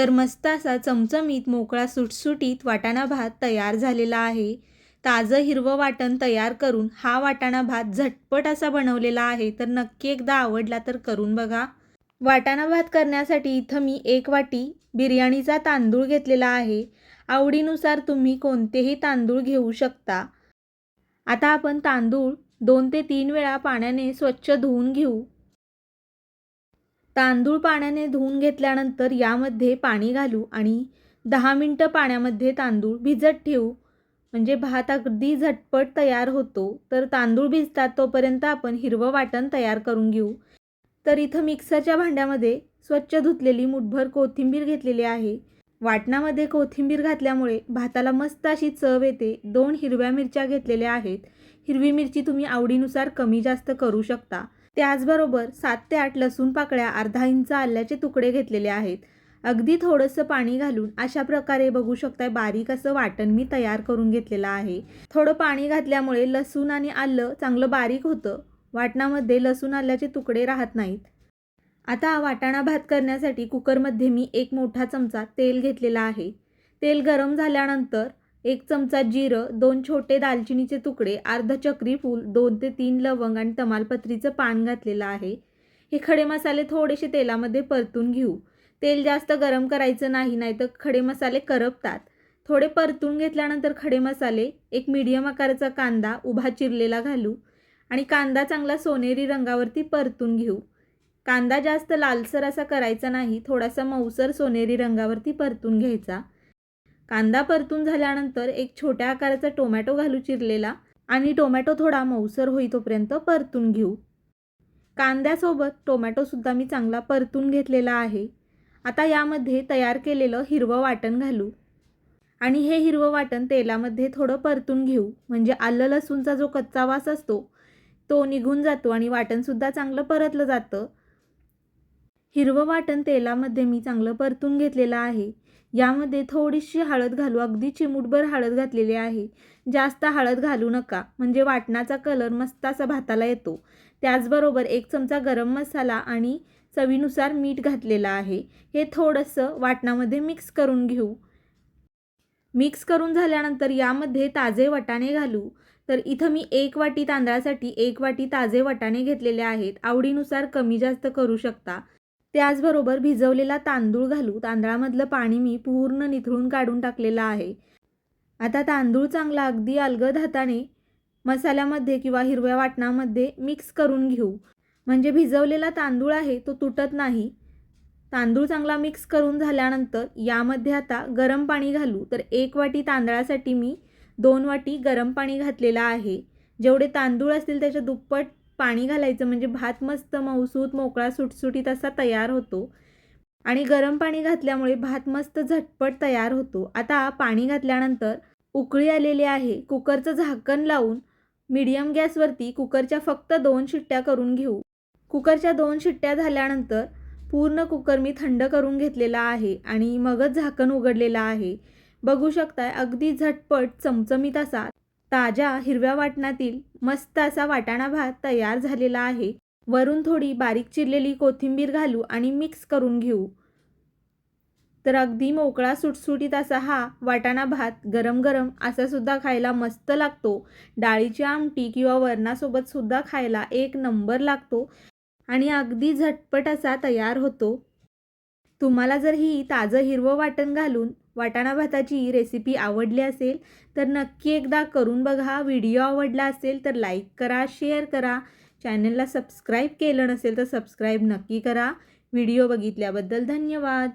तर मस्त असा चमचमीत मोकळा सुटसुटीत वाटाणा भात तयार झालेला आहे. ताजं हिरवं वाटण तयार करून हा वाटाणा भात झटपट असा बनवलेला आहे तर नक्की एकदा आवडला तर करून बघा. वाटाणा भात करण्यासाठी इथं मी एक वाटी बिर्याणीचा तांदूळ घेतलेला आहे. आवडीनुसार तुम्ही कोणतेही तांदूळ घेऊ शकता. आता आपण तांदूळ दोन ते तीन वेळा पाण्याने स्वच्छ धुवून घेऊ. तांदूळ पाण्याने धुवून घेतल्यानंतर यामध्ये पाणी घालू आणि दहा मिनटं पाण्यामध्ये तांदूळ भिजत ठेवू. म्हणजे भात अगदी झटपट तयार होतो. तर तांदूळ भिजतात तोपर्यंत आपण हिरवं वाटण तयार करून घेऊ. तर इथं मिक्सरच्या भांड्यामध्ये स्वच्छ धुतलेली मुठभर कोथिंबीर घेतलेली आहे. वाटणामध्ये कोथिंबीर घातल्यामुळे भाताला मस्त अशी चव येते. दोन हिरव्या मिरच्या घेतलेल्या आहेत. हिरवी मिरची तुम्ही आवडीनुसार कमी जास्त करू शकता. त्याचबरोबर सात ते आठ लसूण पाकळ्या अर्धा इंच आल्याचे तुकडे घेतलेले आहेत. अगदी थोडंसं पाणी घालून अशा प्रकारे बघू शकताय बारीक असं वाटण मी तयार करून घेतलेलं आहे. थोडं पाणी घातल्यामुळे लसूण आणि आलं चांगलं बारीक होतं. वाटणामध्ये लसूण आल्याचे तुकडे राहत नाहीत. आता वाटाणा भात करण्यासाठी कुकरमध्ये मी एक मोठा चमचा तेल घेतलेला आहे. तेल गरम झाल्यानंतर एक चमचा जिरं दोन छोटे दालचिनीचे तुकडे अर्ध चक्री फूल दोन ते तीन लवंग आणि तमालपत्रीचं पान घातलेलं आहे. हे खडे मसाले थोडेसे तेलामध्ये परतून घेऊ. तेल जास्त गरम करायचं नाही नाहीतर खडे मसाले करपतात. थोडे परतून घेतल्यानंतर खडे मसाले एक मीडियम आकाराचा कांदा उभा चिरलेला घालू आणि कांदा चांगला सोनेरी रंगावरती परतून घेऊ. कांदा जास्त लालसर असा करायचा नाही थोडासा मऊसर सोनेरी रंगावरती परतून घ्यायचा. कांदा परतून झाल्यानंतर एक छोट्या आकाराचा टोमॅटो घालू चिरलेला आणि टोमॅटो थोडा मऊसर होई तोपर्यंत परतून घेऊ. कांद्यासोबत टोमॅटोसुद्धा मी चांगला परतून घेतलेला आहे. आता यामध्ये तयार केलेलं हिरवं वाटण घालू. आणि हे हिरवं वाटण तेलामध्ये थोडं परतून घेऊ. म्हणजे आलं लसूणचा जो कच्चा वास असतो तो निघून जातो आणि वाटणसुद्धा चांगलं परतलं जातं. हिरवं वाटण तेलामध्ये मी चांगलं परतून घेतलेलं आहे. यामध्ये थोडीशी हळद घालू. अगदी चिमूटभर हळद घातलेली आहे. जास्त हळद घालू नका. म्हणजे वाटणाचा कलर मस्त असा भाताला येतो. त्याचबरोबर एक चमचा गरम मसाला आणि चवीनुसार मीठ घातलेलं आहे. हे थोडंसं वाटणामध्ये मिक्स करून घेऊ. मिक्स करून झाल्यानंतर यामध्ये ताजे वटाणे घालू. तर इथं मी एक वाटी तांदळासाठी एक वाटी ताजे वटाणे घेतलेले आहेत. आवडीनुसार कमी जास्त करू शकता. त्याचबरोबर भिजवलेला तांदूळ घालू. तांदळामधलं पाणी मी पूर्ण निथळून काढून टाकलेलं आहे. आता तांदूळ चांगला अगदी अलगद हाताने मसाल्यामध्ये किंवा हिरव्या वाटणामध्ये मिक्स करून घेऊ. म्हणजे भिजवलेला तांदूळ आहे तो तुटत नाही. तांदूळ चांगला मिक्स करून झाल्यानंतर यामध्ये आता गरम पाणी घालू. तर एक वाटी तांदळासाठी मी दोन वाटी गरम पाणी घातलेलं आहे. जेवढे तांदूळ असतील त्याच्या दुप्पट पाणी घालायचं म्हणजे भात मस्त मऊसूत मोकळा सुटसुटीत असा तयार होतो. आणि गरम पाणी घातल्यामुळे भात मस्त झटपट तयार होतो. आता पाणी घातल्यानंतर उकळी आलेली आहे. कुकरचं झाकण लावून मीडियम गॅसवरती कुकरच्या फक्त दोन शिट्ट्या करून घेऊ. कुकरच्या दोन शिट्ट्या झाल्यानंतर पूर्ण कुकर मी थंड करून घेतलेला आहे आणि मगच झाकण उघडलेलं आहे. बघू शकताय अगदी झटपट चमचमीत असा ताज्या हिरव्या वाटणातील मस्त असा वाटाणा भात तयार झालेला आहे. वरून थोडी बारीक चिरलेली कोथिंबीर घालू आणि मिक्स करून घेऊ. तर अगदी मोकळा सुटसुटीत असा हा वाटाणा भात गरम गरम असा सुद्धा खायला मस्त लागतो. डाळीची आमटी किंवा वरणासोबत सुद्धा खायला एक नंबर लागतो आणि अगदी झटपट असा तयार होतो. तुम्हाला जर ही ताजं हिरवं वाटण घालून वाटाणा भाताची रेसिपी आवडली असेल तर नक्की एकदा करून बघा. व्हिडिओ आवडला असेल तर लाईक करा शेअर करा. चॅनलला सबस्क्राईब केलं नसेल तर सबस्क्राईब नक्की करा. व्हिडिओ बघितल्याबद्दल धन्यवाद.